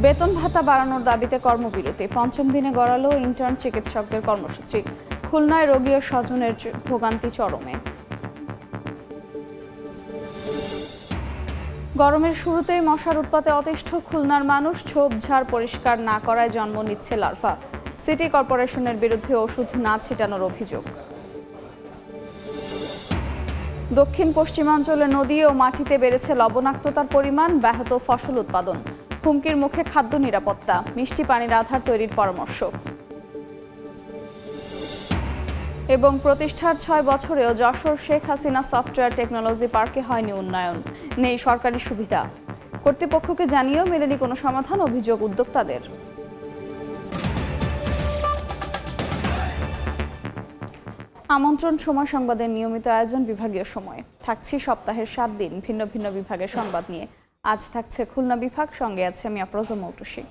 বেতন ভাতা বাড়ানোর দাবিতে কর্মবিরতি। পঞ্চম দিনে গড়ালো ইন্টার্ন চিকিৎসকদের কর্মসূচি। খুলনায় রোগী ও স্বজনের ভোগান্তি চরমে। গরমের শুরুতেই মশার উৎপাতে অতিষ্ঠ খুলনার মানুষ ঝোপঝাড় পরিষ্কার না করায় জন্ম নিচ্ছে লার্ভা সিটি কর্পোরেশনের বিরুদ্ধে ওষুধ না ছিটানোর অভিযোগ। দক্ষিণ পশ্চিমাঞ্চলে নদী ও মাটিতে বেড়েছে লবণাক্ততার পরিমাণ, ব্যাহত ফসল উৎপাদন। হুমকির মুখে খাদ্য নিরাপত্তা, মিষ্টি পানির আধার তৈরির পরামর্শ। এবং প্রতিষ্ঠার ছয় বছরেও যশোর শেখ হাসিনা সফটওয়্যার টেকনোলজি পার্কে হয়নি উন্নয়ন। নেই সরকারি সুবিধা। কর্তৃপক্ষকে জানিয়েও মেলেনি কোনো সমাধান, অভিযোগ উদ্যোক্তাদের। আমন্ত্রণ সময় সংবাদের নিয়মিত আয়োজন বিভাগীয় সময়। থাকছি সপ্তাহের সাত দিন ভিন্ন ভিন্ন বিভাগের সংবাদ নিয়ে। আজ থাকছে খুলনা বিভাগ, সঙ্গে আছে আমি আফরোজা মৌটুসী।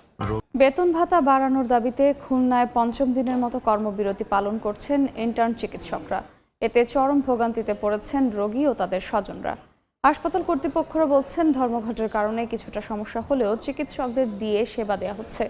বেতন ভাতা বাড়ানোর দাবিতে খুলনায় পঞ্চম দিনের মতো কর্মবিরতি পালন করছেন ইন্টার্ন চিকিৎসকরা। এতে চরম ভোগান্তিতে পড়েছেন রোগী ও তাদের স্বজনরা। হাসপাতাল কর্তৃপক্ষরা বলছেন, ধর্মঘটের কারণে কিছুটা সমস্যা হলেও চিকিৎসকদের দিয়ে সেবা দেওয়া হচ্ছে।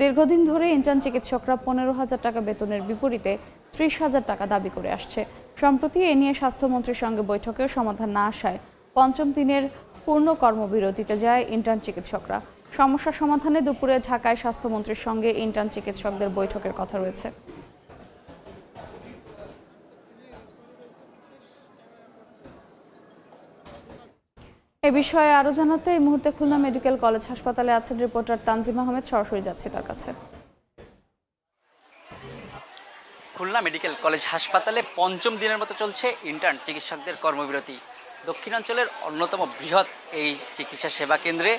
দীর্ঘদিন ধরে ইন্টার্ন চিকিৎসকরা পনেরো হাজার টাকা বেতনের বিপরীতে ত্রিশ হাজার টাকা দাবি করে আসছে। সম্প্রতি এ নিয়ে স্বাস্থ্যমন্ত্রীর সঙ্গে বৈঠকেও সমাধান না আসায় পঞ্চম দিনের পূর্ণ কর্মবিরতিতে যায় ইন্টার্ন চিকিৎসকরা। সমস্যা সমাধানে দুপুরে ঢাকায় স্বাস্থ্যমন্ত্রীর সঙ্গে ইন্টার্ন চিকিৎসকদের বৈঠকের কথা রয়েছে। এ বিষয়ে আরও জানাতে এই মুহূর্তে খুলনা মেডিকেল কলেজ হাসপাতালে আছেন রিপোর্টার তানজিম আহমেদ, সরাসরি যাচ্ছি তার কাছে। খুলনা মেডিকেল কলেজ হাসপাতালে পঞ্চম দিনের মতো চলছে ইন্টার্ন চিকিৎসকদের কর্মবিরতি। দক্ষিণাঞ্চলের অন্যতম বৃহৎ এই চিকিৎসা সেবা কেন্দ্রে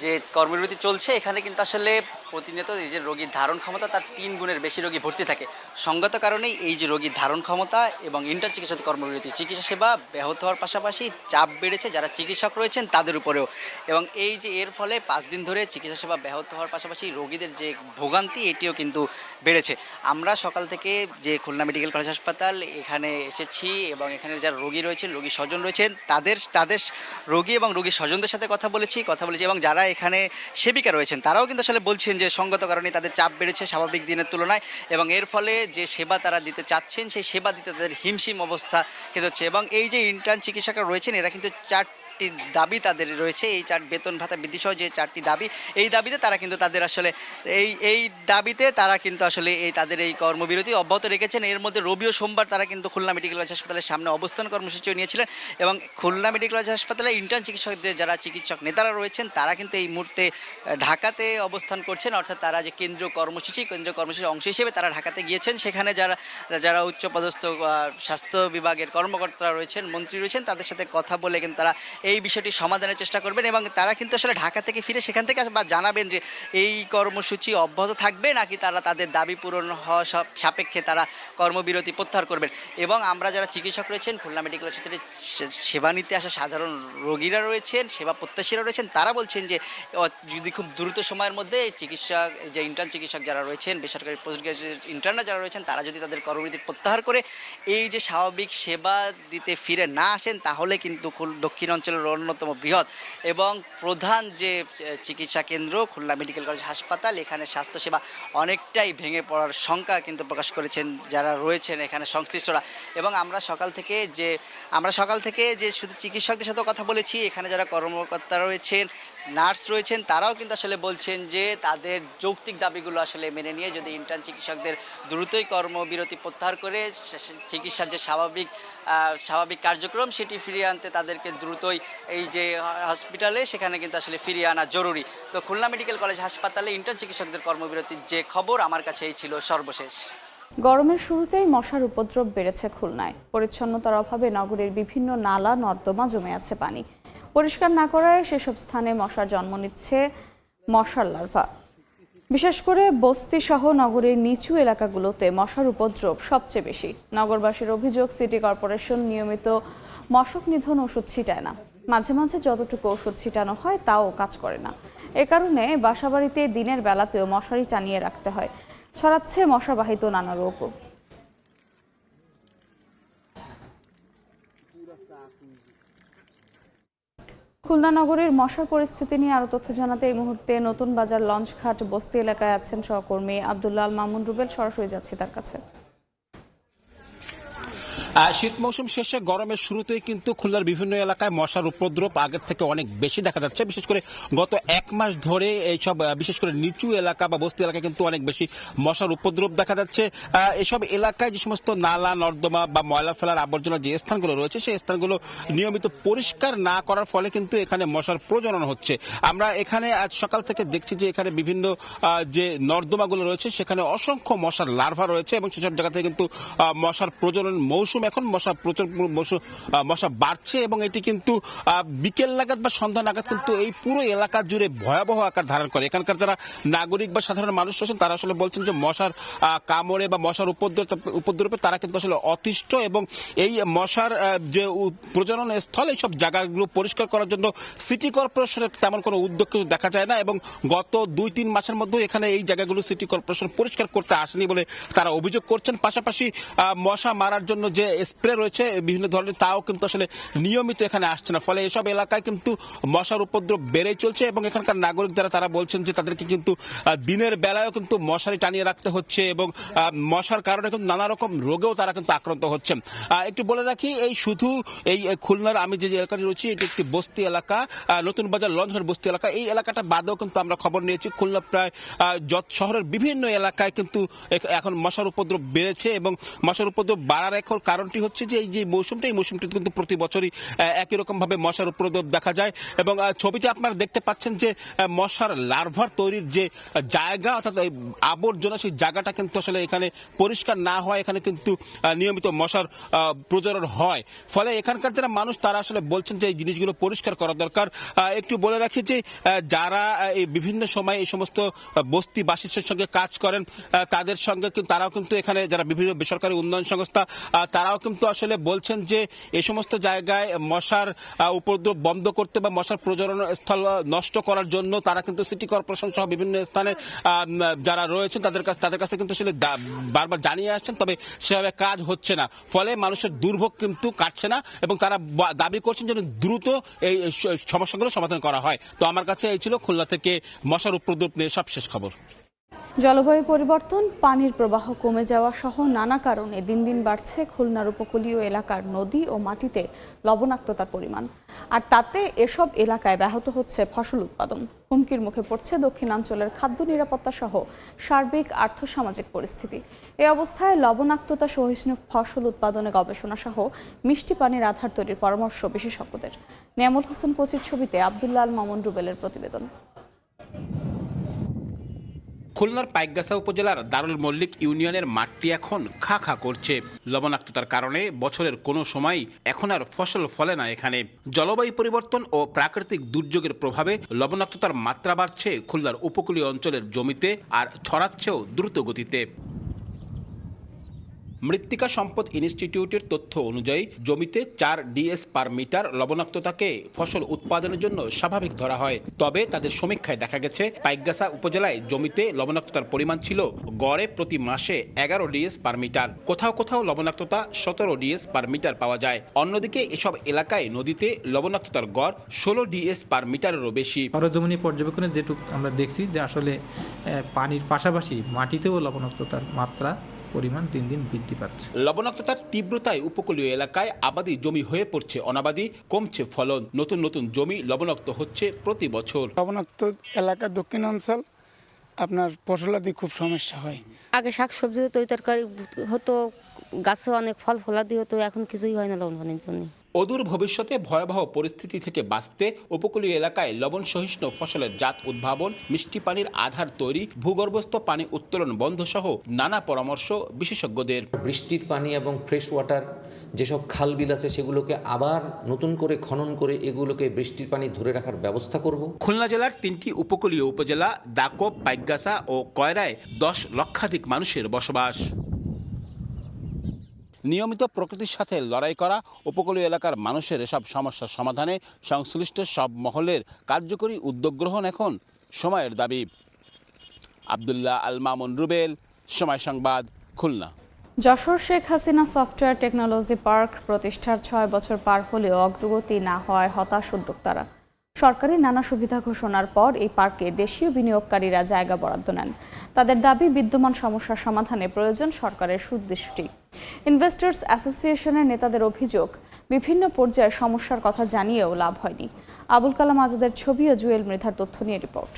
যে কর্মবিরতি চলছে এখানে কিন্তু আসলে প্রতিনিয়ত এই যে রোগীর ধারণ ক্ষমতা, তার তিন গুণের বেশি রোগী ভর্তি থাকে। সঙ্গত কারণেই এই যে রোগীর ধারণ ক্ষমতা এবং ইন্টার চিকিৎসা কর্মবিরতি, চিকিৎসা সেবা ব্যাহত হওয়ার পাশাপাশি চাপ বেড়েছে, যারা চিকিৎসক রয়েছেন তাদের উপরেও। এবং এই যে এর ফলে পাঁচ দিন ধরে চিকিৎসা সেবা ব্যাহত হওয়ার পাশাপাশি রোগীদের যে ভোগান্তি, এটিও কিন্তু বেড়েছে। আমরা সকাল থেকে যে খুলনা মেডিকেল কলেজ হাসপাতাল এখানে এসেছি এবং এখানে যারা রোগী রয়েছেন, রোগী স্বজন রয়েছেন, তাদের তাদের রোগী এবং রোগীর স্বজনদের সাথে কথা বলেছি কথা বলেছি এবং যারা এখানে সেবিকা রয়েছেন, তারাও কিন্তু আসলে বলছেন যে সঙ্গত কারণে তাদের চাপ বেড়েছে স্বাভাবিক দিনের তুলনায় এবং এর ফলে যে সেবা তারা দিতে চাচ্ছেন, সেই সেবা দিতে তাদের হিমশিম অবস্থা কিন্তু হচ্ছে। এবং এই যে ইন্টার্ন চিকিৎসকরা রয়েছেন, এরা কিন্তু চার চারটি দাবি তাদের রয়েছে, এই চার বেতন ভাতা বৃদ্ধি সহ যে চারটি দাবি, এই দাবিতে তারা কিন্তু তাদের আসলে এই এই দাবিতে তারা কিন্তু আসলে এই তাদের এই কর্মবিরতি অব্যাহত রেখেছেন। এর মধ্যে রবি ও সোমবার তারা কিন্তু খুলনা মেডিকেল কলেজ হাসপাতালের সামনে অবস্থান কর্মসূচিও নিয়েছিলেন এবং খুলনা মেডিকেল কলেজ হাসপাতালে ইন্টার্ন চিকিৎসকদের যারা চিকিৎসক নেতারা রয়েছেন, তারা কিন্তু এই মুহূর্তে ঢাকাতে অবস্থান করছেন। অর্থাৎ তারা যে কেন্দ্রীয় কর্মসূচি, কেন্দ্রীয় কর্মসূচির অংশ হিসেবে তারা ঢাকাতে গিয়েছেন। সেখানে যারা যারা উচ্চপদস্থ স্বাস্থ্য বিভাগের কর্মকর্তারা রয়েছেন, মন্ত্রী রয়েছেন, তাদের সাথে কথা বলে কিন্তু তারা এই বিষয়টি সমাধানের চেষ্টা করবেন এবং তারা কিন্তু আসলে ঢাকা থেকে ফিরে সেখান থেকে বা জানাবেন যে এই কর্মসূচি অব্যাহত থাকবে নাকি তারা তাদের দাবি পূরণ হওয়া সব সাপেক্ষে তারা কর্মবিরতি প্রত্যাহার করবেন। এবং আমরা যারা চিকিৎসক রয়েছেন, খুলনা মেডিকেল হাসপাতালে সে- সেবা নিতে আসা সাধারণ রোগীরা রয়েছেন, সেবা প্রত্যাশীরা রয়েছেন, তারা বলছেন যে যদি খুব দ্রুত সময়ের মধ্যে এই চিকিৎসক, যে ইন্টার্ন চিকিৎসক যারা রয়েছেন, বেসরকারি পোস্ট গ্রাজুয়েট ইন্টার্নরা যারা রয়েছেন, তারা যদি তাদের কর্মবিরতি প্রত্যাহার করে, এই যে স্বাভাবিক সেবা দিতে ফিরে না আসেন, তাহলে কিন্তু দক্ষিণ দক্ষিণ অঞ্চলের অন্যতম বৃহৎ এবং প্রধান যে চিকিৎসা কেন্দ্র, খুলনা মেডিকেল কলেজ হাসপাতাল, এখানে স্বাস্থ্যসেবা অনেকটাই ভেঙে পড়ার শঙ্কা কিন্তু প্রকাশ করেছেন যারা রয়েছেন এখানে সংশ্লিষ্টরা। এবং আমরা সকাল থেকে যে, আমরা সকাল থেকে যে শুধু চিকিৎসকদের সাথেও কথা বলেছি, এখানে যারা কর্মকর্তা রয়েছেন, নার্স রয়েছেন, তারাও কিন্তু আসলে বলছেন যে, তাদের যৌক্তিক দাবিগুলো আসলে মেনে নিয়ে যদি ইন্টার্ন চিকিৎসকদের দ্রুতই কর্মবিরতি প্রত্যাহার করে চিকিৎসার যে স্বাভাবিক স্বাভাবিক কার্যক্রম, সেটি ফিরিয়ে আনতে তাদেরকে দ্রুতই এই যে হসপিটালে সেখানে কিন্তু আসলে ফিরিয়ে আনা জরুরি। তো খুলনা মেডিকেল কলেজ হাসপাতালে ইন্টার্ন চিকিৎসকদের কর্মবিরতির যে খবর, আমার কাছে এই ছিল সর্বশেষ। গরমের শুরুতেই মশার উপদ্রব বেড়েছে খুলনায়। পরিচ্ছন্নতার অভাবে নগরের বিভিন্ন নালা নর্দমা জমে আছে পানি। পরিষ্কার না করায় সেসব স্থানে মশার জন্ম নিচ্ছে মশার লার্ভা। বিশেষ করে বস্তি সহ নগরের নিচু এলাকাগুলোতে মশার উপদ্রব সবচেয়ে বেশি। নগরবাসীর অভিযোগ, সিটি কর্পোরেশন নিয়মিত মশক নিধন ওষুধ ছিটায় না। মাঝে মাঝে যতটুকু ওষুধ ছিটানো হয়, তাও কাজ করে না। এ কারণে বাসাবাড়িতে দিনের বেলাতেও মশারি টানিয়ে রাখতে হয়। ছড়াচ্ছে মশাবাহিত নানা রোগও। খুলনা নগরীর মশার পরিস্থিতি নিয়ে আরও তথ্য জানাতে এই মুহূর্তে নতুন বাজার লঞ্চঘাট বস্তি এলাকায় আছেন সহকর্মী আব্দুল্লাহ আল মামুন রুবেল সরাসরি যাচ্ছি তার কাছে। শীত মৌসুম শেষে গরমের শুরুতেই কিন্তু খুলনার বিভিন্ন এলাকায় মশার উপদ্রব আগের থেকে অনেক বেশি দেখা যাচ্ছে। বিশেষ করে গত এক মাস ধরে এইসব বিশেষ করে নিচু এলাকা বা বস্তি এলাকায় কিন্তু অনেক বেশি মশার উপদ্রব দেখা যাচ্ছে। এসব এলাকায় যে সমস্ত নালা, নর্দমা বা ময়লা ফেলার আবর্জনা যে স্থানগুলো রয়েছে, সেই স্থানগুলো নিয়মিত পরিষ্কার না করার ফলে কিন্তু এখানে মশার প্রজনন হচ্ছে। আমরা এখানে আজ সকাল থেকে দেখছি যে এখানে বিভিন্ন যে নর্দমাগুলো রয়েছে, সেখানে অসংখ্য মশার লার্ভা রয়েছে এবং সেসব জায়গা থেকে কিন্তু মশার প্রজনন মৌসুম এখন মশা প্রচুর মৌসুম- মশা বাড়ছে এবং এটি কিন্তু বিকেল নাগাদ বা সন্ধ্যা নাগাদ কিন্তু এই পুরো এলাকা জুড়ে ভয়াবহ আকার ধারণ করে। এখানকার যারা নাগরিক বা সাধারণ মানুষ রয়েছেন, তারা আসলে বলছেন যে মশার কামড়ে বা মশার উপদ্রব, উপদ্রবে তারা কিন্তু আসলে অতিষ্ঠ এবং এই মশার যে প্রজনন স্থল, এইসব জায়গাগুলো পরিষ্কার করার জন্য সিটি কর্পোরেশনের তেমন কোনো উদ্যোগ দেখা যায় না এবং গত দুই, তিন মাসের মধ্যে এখানে এই জায়গাগুলো সিটি কর্পোরেশন পরিষ্কার করতে আসেনি বলে তারা অভিযোগ করছেন। পাশাপাশি মশা মারার জন্য যে স্প্রে রয়েছে, বিভিন্ন ধরনের তাও কিন্তু আসলে নিয়মিত এখানে আসছে না। ফলে এসব এলাকায় কিন্তু মশার উপদ্রব বেড়েই চলছে এবং এখানকার নাগরিক যারা, তারা বলছেন যে তাদেরকে কিন্তু দিনের বেলায়ও কিন্তু মশারি টানিয়ে রাখতে হচ্ছে এবং মশার কারণে কিন্তু নানা রকম রোগেও তারা কিন্তু আক্রান্ত হচ্ছে একটু বলে রাখি, এই শুধু এই খুলনার, আমি যে এলাকাটি রয়েছি, এটি একটি বস্তি এলাকা নতুন বাজার লঞ্চঘাট বস্তি এলাকা। এই এলাকাটা বাদেও কিন্তু আমরা খবর নিয়েছি, খুলনা প্রায় যত শহরের বিভিন্ন এলাকায় কিন্তু এখন মশার উপদ্রব বেড়েছে এবং মশার উপদ্রব বাড়ার এখন কারণটি হচ্ছে যে এই যে মৌসুমটা এই মৌসুমটি কিন্তু প্রতি বছরই একই রকম ভাবে মশার উপদ্রব দেখা যায়। এবং ছবিতে আপনারা দেখতে পাচ্ছেন যে মশার লার্ভার তৈরির যে জায়গা অর্থাৎ আবর্জনা সেই জায়গাটা কিন্তু আসলে এখানে পরিষ্কার না হয় এখানে কিন্তু নিয়মিত মশার প্রজনন হয়। ফলে এখানকার যারা মানুষ তারা আসলে বলছেন যে এই জিনিসগুলো পরিষ্কার করা দরকার। একটু বলে রাখি যে যারা এই বিভিন্ন সময় এই সমস্ত বস্তি বাসিসের সঙ্গে কাজ করেন তাদের সঙ্গে তারাও কিন্তু এখানে যারা বিভিন্ন বেসরকারি উন্নয়ন সংস্থা আহ, তারাও কিন্তু আসলে বলছেন যে এই সমস্ত জায়গায় মশার উপদ্রব বন্ধ করতে বা মশার প্রজনন স্থল নষ্ট করার জন্য তারা কিন্তু সিটি কর্পোরেশন সহ বিভিন্ন স্থানে যারা রয়েছেন তাদের কাছে তাদের কাছে কিন্তু আসলে বারবার জানিয়ে আসছেন, তবে সেভাবে কাজ হচ্ছে না। ফলে মানুষের দুর্ভোগ কিন্তু কাটছে না এবং তারা দাবি করছেন যেন দ্রুত এই সমস্যাগুলো সমাধান করা হয়। তো আমার কাছে এই ছিল খুলনা থেকে মশার উপদ্রব নিয়ে সবশেষ খবর। জলবায়ু পরিবর্তন, পানির প্রবাহ কমে যাওয়া সহ নানা কারণে দিন দিন বাড়ছে খুলনার উপকূলীয় এলাকার নদী ও মাটিতে লবণাক্ততার পরিমাণ। আর তাতে এসব এলাকায় ব্যাহত হচ্ছে ফসল উৎপাদন। হুমকির মুখে পড়ছে দক্ষিণাঞ্চলের খাদ্য নিরাপত্তা সহ সার্বিক আর্থসামাজিক পরিস্থিতি। এই অবস্থায় লবণাক্ততা সহিষ্ণু ফসল উৎপাদনে গবেষণা সহ মিষ্টি পানির আধার তৈরির পরামর্শ বিশেষজ্ঞদের। নিয়ামুল হোসেন কোচির ছবিতে আবদুল্লাহ আল মামুন রুবেলের প্রতিবেদন। খুলনার পাইকগাছা উপজেলার দারুল মল্লিক ইউনিয়নের মাঠটি এখন খা খা করছে। লবণাক্ততার কারণে বছরের কোনো সময় এখন আর ফসল ফলে না এখানে। জলবায়ু পরিবর্তন ও প্রাকৃতিক দুর্যোগের প্রভাবে লবণাক্ততার মাত্রা বাড়ছে খুলনার উপকূলীয় অঞ্চলের জমিতে আর ছড়াচ্ছেও দ্রুত গতিতে। মৃত্তিকা সম্পদ ইনস্টিটিউটের তথ্য অনুযায়ী, জমিতে চার ডিএস পার মিটার লবণাক্ততাকে ফসল উৎপাদনের জন্য স্বাভাবিক ধরা হয়। তবে তাদের সমীক্ষায় দেখা গেছে, পাইকগাছা উপজেলায় জমিতে লবণাক্ততার পরিমাণ ছিল গড়ে প্রতি মাসে এগারো ডিএস পার মিটার। কোথাও কোথাও লবণাক্ততা সতেরো ডিএস পার মিটার পাওয়া যায়। অন্যদিকে এসব এলাকায় নদীতে লবণাক্ততার গড় ষোলো ডিএস পার মিটারেরও বেশি। সরজমিনী পর্যবেক্ষণে যেটুক আমরা দেখছি যে আসলে পানির পাশাপাশি মাটিতেও লবণাক্ততার মাত্রা পরিমাণ দিন দিন বৃদ্ধি পাচ্ছে। লবণাক্ততার তীব্রতায় উপকূলীয় এলাকায় আবাদি জমি হয়ে পড়ছে অনাবাদি কমছে ফলন নতুন নতুন জমি লবণাক্ত হচ্ছে প্রতি বছর। লবণাক্ত এলাকা দক্ষিণ অঞ্চল আপনার ফসলাদি খুব সমস্যা হয়। আগে শাক সবজি তরি তরকারি হতো গাছে অনেক ফল ফলাদি হতো এখন কিছুই হয় না লবণ জন্য। অদূর ভবিষ্যতে ভয়াবহ পরিস্থিতি থেকে বাঁচতে উপকূলীয় এলাকায় লবণ সহিষ্ণু ফসলের জাত উদ্ভাবন মিষ্টি পানির আধার তৈরি ভূগর্ভস্থ পানি উত্তোলন বন্ধ সহ নানা পরামর্শ বিশেষজ্ঞদের। বৃষ্টির পানি এবং ফ্রেশ ওয়াটার যেসব খাল বিল আছে সেগুলোকে আবার নতুন করে খনন করে এগুলোকে বৃষ্টির পানি ধরে রাখার ব্যবস্থা করব। খুলনা জেলার তিনটি উপকূলীয় উপজেলা দাকব পাইকগাছা ও কয়রায় দশ লক্ষাধিক মানুষের বসবাস। নিয়মিত প্রকৃতির সাথে লড়াই করা, উপকূলীয় এলাকার মানুষের এসব সমস্যার সমাধানে সংশ্লিষ্ট সব মহলের কার্যকরী উদ্যোগ গ্রহণ এখন সময়ের দাবি। আবদুল্লাহ আল Mamun Rubel, Somoy Sangbad, Khulna. Jessore Sheikh Hasina software technology park প্রতিষ্ঠার ছয় বছর পার হলেও অগ্রগতি না হওয়ায় হতাশ উদ্যোক্তারা। সরকারি নানা সুবিধা ঘোষণার পর এই পার্কে দেশীয় বিনিয়োগকারীরা জায়গা বরাদ্দ নেন। তাদের দাবি, বিদ্যমান সমস্যার সমাধানে প্রয়োজন সরকারের সুদৃষ্টি। ইনভেস্টর্স অ্যাসোসিয়েশনের নেতাদের অভিযোগ, বিভিন্ন পর্যায়ে সমস্যার কথা জানিয়েও লাভ হয়নি। আবুল কালাম আজাদের ছবি ও জুয়েল মৃধার তথ্য নিয়ে রিপোর্ট।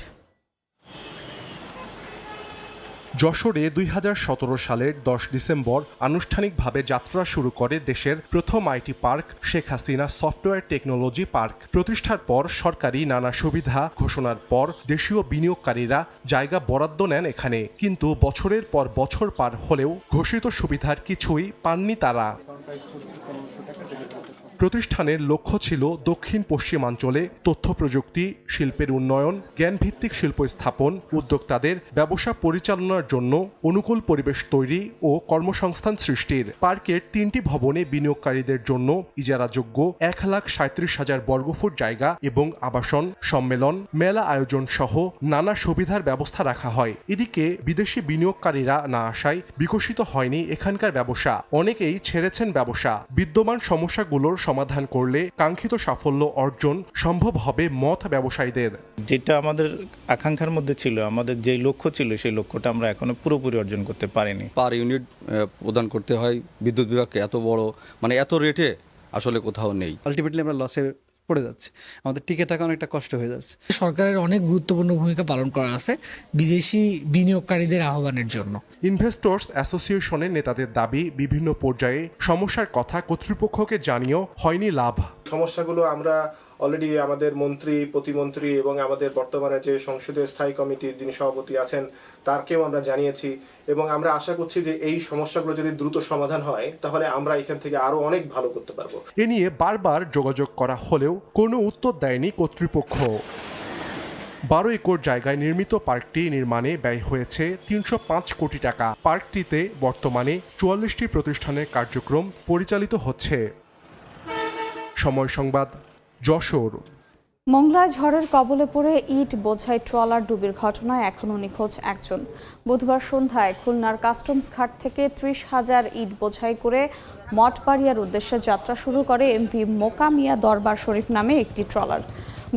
যশোরে দুই হাজার সতেরো সালের দশ ডিসেম্বর আনুষ্ঠানিকভাবে যাত্রা শুরু করে দেশের প্রথম IT park Sheikh Hasina software technology park. প্রতিষ্ঠার পর সরকারি নানা সুবিধা ঘোষণার পর দেশীয় বিনিয়োগকারীরা জায়গা বরাদ্দ নেন এখানে। কিন্তু বছরের পর বছর পার হলেও ঘোষিত সুবিধার কিছুই পাননি তারা। প্রতিষ্ঠানের লক্ষ্য ছিল দক্ষিণ পশ্চিমাঞ্চলে তথ্য প্রযুক্তি, শিল্পের উন্নয়ন, জ্ঞানভিত্তিক শিল্প স্থাপন, উদ্যোক্তাদের ব্যবসা পরিচালনার জন্য অনুকূল পরিবেশ তৈরি ও কর্মসংস্থান সৃষ্টির। পার্কের তিনটি ভবনে বিনিয়োগকারীদের জন্য ইজারাযোগ্য এক লাখ সাঁত্রিশ হাজার বর্গফুট জায়গা এবং আবাসন, সম্মেলন, মেলা আয়োজন সহ নানা সুবিধার ব্যবস্থা রাখা হয়। এদিকে বিদেশি বিনিয়োগকারীরা না আসায় বিকশিত হয়নি এখানকার ব্যবসা। অনেকেই ছেড়েছেন ব্যবসা। বিদ্যমান সমস্যাগুলোর সমাধান করলে কাঙ্ক্ষিত সাফল্য অর্জন সম্ভব হবে মত ব্যবসায়ীদের। যেটা আমাদের আকাঙ্ক্ষার মধ্যে ছিল আমাদের যে লক্ষ্য ছিল সেই লক্ষ্যটা আমরা এখনও পুরোপুরি অর্জন করতে পারিনি। পার ইউনিট প্রদান করতে হয় বিদ্যুৎ বিভাগকে এত বড় মানে এত রেটে আসলে কোথাও নেই। আলটিমেটলি আমরা লসে পড়ে যাচ্ছে। আমাদের টিকে থাকা অনেকটা কষ্ট হয়ে যাচ্ছে। সরকারের অনেক গুরুত্বপূর্ণ ভূমিকা পালন করা আছে বিদেশি বিনিয়োগকারীদের আহ্বানের জন্য। ইনভেস্টর্স অ্যাসোসিয়েশনের নেতাদের দাবি বিভিন্ন পর্যায়ে সমস্যার কথা কর্তৃপক্ষকে জানিয়েও হয়নি লাভ। সমস্যাগুলো আমরা অলরেডি আমাদের মন্ত্রী, প্রতিমন্ত্রী এবং আমাদের বর্তমানে যে সংসদীয় স্থায়ী কমিটির যিনি সভাপতি আছেন, তারকেও আমরা জানিয়েছি এবং আমরা আশা করছি যে এই সমস্যাগুলো যদি দ্রুত সমাধান হয়, তাহলে আমরা এখান থেকে আরও অনেক ভালো করতে পারব। এ নিয়ে বারবার যোগাযোগ করা হলেও কোনো উত্তর দেয়নি কর্তৃপক্ষ। বারো একর জায়গায় নির্মিত পার্কটি নির্মাণে ব্যয় হয়েছে তিনশো পাঁচ কোটি টাকা। পার্কটিতে বর্তমানে চুয়াল্লিশটি প্রতিষ্ঠানের কার্যক্রম পরিচালিত হচ্ছে। সময় সংবাদ যশোর। মংলায় ঝড়ের কবলে পড়ে ইট বোঝাই ট্রলার ডুবির ঘটনায় এখনও নিখোঁজ একজন। বুধবার সন্ধ্যায় খুলনার কাস্টমস ঘাট থেকে ত্রিশ হাজার ইট বোঝাই করে মঠবাড়িয়ার উদ্দেশ্যে যাত্রা শুরু করে এমভি মোকামিয়া দরবার শরীফ নামে একটি ট্রলার।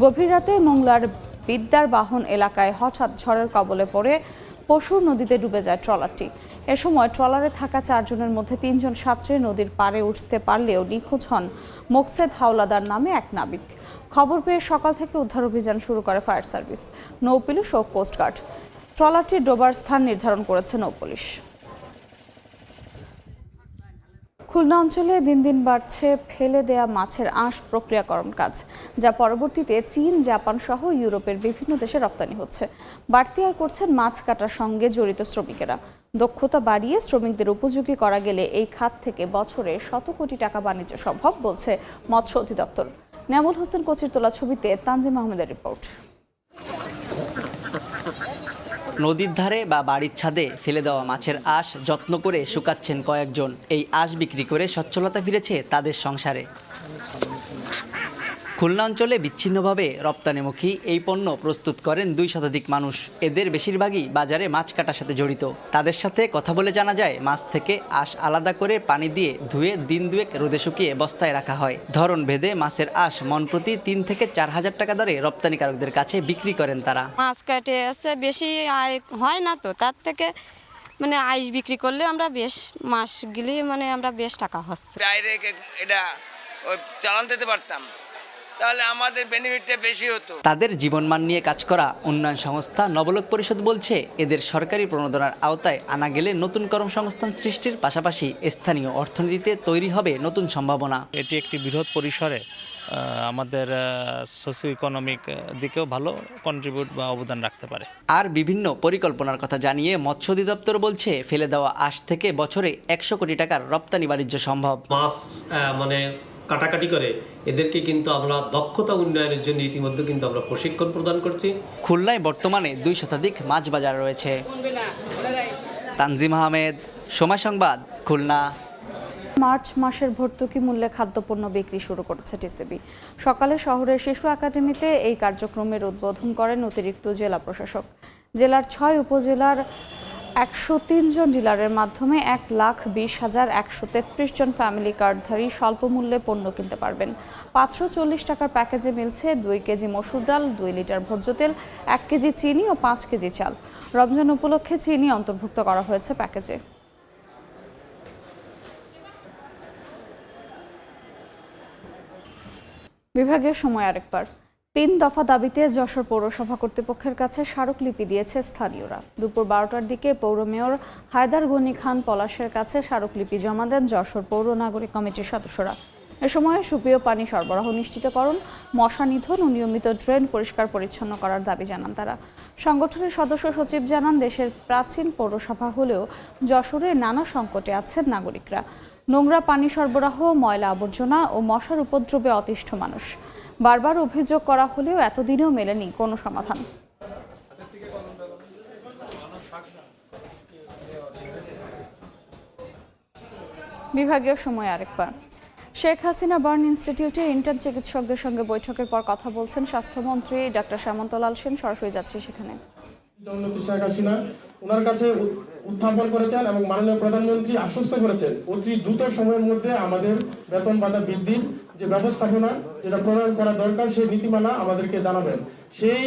গভীর রাতে মংলার বিদ্যার বাহন এলাকায় হঠাৎ ঝড়ের কবলে পড়ে পশুর নদীতে ডুবে যায় ট্রলারটি। এ সময় ট্রলারে থাকা চারজনের মধ্যে তিনজন সাঁতরে নদীর পাড়ে উঠতে পারলেও নিখোঁজ হন মোকসেদ হাওলাদার নামে এক নাবিক। খবর পেয়ে সকাল থেকে উদ্ধার অভিযান শুরু করে ফায়ার সার্ভিস। নৌপুলিশ ও কোস্টগার্ড। ট্রলারটি ডোবার স্থান নির্ধারণ করেছে নৌপুলিশ খুলনা অঞ্চলে দিন দিন বাড়ছে ফেলে দেয়া মাছের আঁশ প্রক্রিয়াকরণ কাজ, যা পরবর্তীতে চীন, জাপান সহ ইউরোপের বিভিন্ন দেশে রপ্তানি হচ্ছে। বাড়তি আয় করছেন মাছ কাটার সঙ্গে জড়িত শ্রমিকেরা। দক্ষতা বাড়িয়ে শ্রমিকদের উপযোগী করা গেলে এই খাত থেকে বছরে শত কোটি টাকা বাণিজ্য সম্ভব, বলছে মৎস্য অধিদপ্তর। নেমুল হোসেন কোচির তোলা ছবিতে তানজিম আহমেদের রিপোর্ট। নদীর ধারে বা বাড়ির ছাদে ফেলে দেওয়া মাছের আঁশ যত্ন করে শুকাচ্ছেন কয়েকজন। এই আঁশ বিক্রি করে সচ্ছলতা ফিরেছে তাদের সংসারে। খুলনা অঞ্চলে বিচ্ছিন্নভাবে রপ্তানিমুখী এই পণ্য প্রস্তুত করেন দুই শতাধিক মানুষ। এদের বেশিরভাগই বাজারে মাছ কাটার সাথে জড়িত। তাদের সাথে কথা বলে জানা যায় মাছ থেকে আঁশ আলাদা করে পানি দিয়ে ধুয়ে দিন দুয়েক রোদে শুকিয়ে বস্তায় রাখা হয়। ধরন ভেদে মাছের আঁশ মন প্রতি তিন থেকে চার হাজার টাকা দরে রপ্তানিকারকদের কাছে বিক্রি করেন তারা। মাছ কাটে আছে বেশি আয় হয় না তো তার থেকে মানে আইস বিক্রি করলে আমরা বেশ মাস গেলে মানে আমরা বেশ টাকা হচ্ছে। ডাইরেক্ট এটা চালান দিতে পারতাম। তাহলে আমাদের বেনিফিটটা বেশি হতো। তাদের জীবনমান নিয়ে কাজ করা উন্নয়ন সংস্থা নবলোক পরিষদ বলছে এদের সরকারি প্রণোদনার আওতায় আনা গেলে নতুন কর্মসংস্থান সৃষ্টির পাশাপাশি স্থানীয় অর্থনীতিতে তৈরি হবে নতুন সম্ভাবনা। এটি একটি বৃহৎ পরিসরে আমাদের সোশিও ইকোনমিক দিকেও ভালো কন্ট্রিবিউট বা অবদান রাখতে পারে। আর বিভিন্ন পরিকল্পনার কথা জানিয়ে মৎস্য অধিদপ্তর বলছে ফেলে দেওয়া আশ থেকে বছরে একশো কোটি টাকার রপ্তানি বাণিজ্য সম্ভব। মাছ মানে কাটাকাটি করে এদেরকে কিন্তু আমরা দক্ষতা উন্নয়নের জন্য ইতিমধ্যে কিন্তু আমরা প্রশিক্ষণ প্রদান করছি। খুলনায় বর্তমানে দুই শতাধিক মাছ বাজার রয়েছে। তানজিম আহমেদ সময় সংবাদ খুলনা। মার্চ মাসের ভর্তুকি মূল্যে খাদ্যপণ্য বিক্রি শুরু করেছে টিসিবি। সকালে শহরের শিশু একাডেমিতে এই কার্যক্রমের উদ্বোধন করেন অতিরিক্ত জেলা প্রশাসক। জেলার ছয় উপজেলার একশো তিন জন ডিলারের মাধ্যমে এক লাখ বিশ হাজার একশো তেত্রিশ জন ফ্যামিলি কার্ডধারী স্বল্প মূল্যে পণ্য কিনতে পারবেন। পাঁচশো চল্লিশ টাকার প্যাকেজে মিলছে দুই কেজি মসুর ডাল, দুই লিটার ভোজ্য তেল, এক কেজি চিনি ও পাঁচ কেজি চাল। রমজান উপলক্ষে চিনি অন্তর্ভুক্ত করা হয়েছে প্যাকেজে। বিভাগের সময় আরেকবার। তিন দফা দাবিতে যশোর পৌরসভা কর্তৃপক্ষের কাছে স্মারকলিপি দিয়েছে স্থানীয়রা। দুপুর বারোটার দিকে পৌর মেয়র হায়দার গনি খান পলাশের কাছে স্মারকলিপি জমা দেন যশোর পৌর নাগরিক কমিটির সদস্যরা। এ সময় সুপেয় পানি সরবরাহ নিশ্চিত নিশ্চিতকরণ, মশা নিধন ও নিয়মিত ড্রেন পরিষ্কার পরিচ্ছন্ন করার দাবি জানান তারা। সংগঠনের সদস্য সচিব জানান, দেশের প্রাচীন পৌরসভা হলেও যশোরে নানা সংকটে আছেন নাগরিকরা। নোংরা পানি সরবরাহ, ময়লা আবর্জনা ও মশার উপদ্রবে অতিষ্ঠ মানুষ। বারবার অভিযোগ করা হলেও এতদিনেও মেলেনি কোনো সমাধান। বিভাগীয় সময় আরেকবার। শেখ হাসিনা বার্ন ইনস্টিটিউটে ইন্টার্ন চিকিৎসকদের সঙ্গে বৈঠকের পর কথা বলছেন স্বাস্থ্যমন্ত্রী ডাক্তার শ্যামন্তলাল সেন, সরাসরি যাচ্ছে সেখানে। শেখ হাসিনা ওনার কাছে উত্থাপন করেছেন এবং মাননীয় প্রধানমন্ত্রী আশ্বস্ত করেছেন, অতি দ্রুত সময়ের মধ্যে আমাদের বেতন ভাতা বৃদ্ধির যে ব্যবস্থাপনা, যেটা প্রণয়ন করা দরকার, সেই নীতিমালা আমাদেরকে জানাবেন। সেই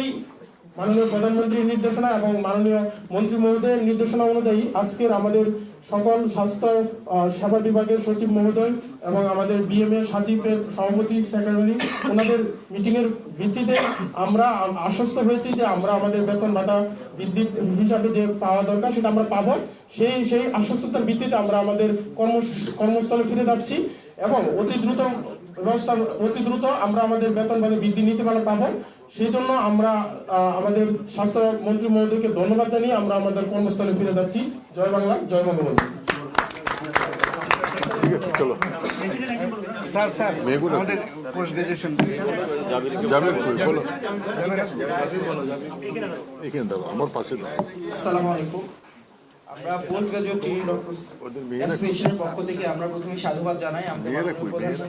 মাননীয় প্রধানমন্ত্রীর নির্দেশনা এবং মাননীয় মন্ত্রী মহোদয়ের নির্দেশনা অনুযায়ী আজকের আমাদের সকল স্বাস্থ্য সেবা বিভাগের সচিব মহোদয় এবং আমাদের বিএমএ সচিবের সভাপতি সেক্রেটারি ওনাদের মিটিং এর ভিত্তিতে আমরা আশ্বস্ত হয়েছি যে আমরা আমাদের বেতন ভাতা বৃদ্ধি হিসাবে যে পাওয়া দরকার সেটা আমরা পাবো। সেই সেই আশ্বস্ততার ভিত্তিতে আমরা আমাদের কর্ম কর্মস্থলে ফিরে যাচ্ছি এবং অতি দ্রুত ব্যবস্থা অতি দ্রুত আমরা আমাদের বেতন ভাতা বৃদ্ধি নীতিমালা পাবো। সেই জন্য আমরা আমাদের স্বাস্থ্য মন্ত্রী মহোদয়কে ধন্যবাদ জানিয়ে আমরা আমাদের কর্মস্থলে ফিরে যাচ্ছি। জয় বাংলা জয় বঙ্গবন্ধু স্যার স্যার আমাদের পোস্ট গ্রাজুয়েশন জামির কই? বলো। এখানে দাও আমার পাশে দাও। আসসালামু আলাইকুম। আমরা পোস্ট গ্রাজুয়েট ডক্টর? অ্যাসোসিয়েশনের পক্ষ থেকে আমরা প্রথমে সাধুবাদ জানাই। আমাদের মেয়েরা কই? প্রধান মেয়েরা?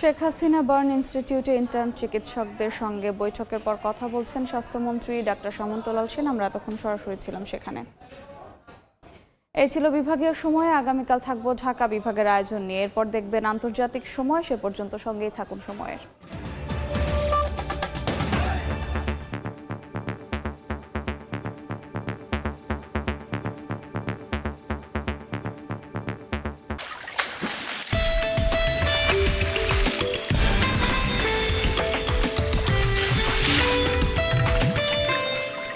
শেখ হাসিনা বার্ন ইনস্টিটিউটে ইন্টার্ন চিকিৎসকদের সঙ্গে বৈঠকের পর কথা বলছেন স্বাস্থ্যমন্ত্রী ডাক্তার সামন্তলাল সেন। আমরা তখন সরাসরি ছিলাম সেখানে। এই ছিল বিভাগীয় সময়ে। আগামীকাল থাকব ঢাকা বিভাগের আয়োজন নিয়ে। এরপর দেখবেন আন্তর্জাতিক সময়। সে পর্যন্ত সঙ্গেই থাকুন সময়ের।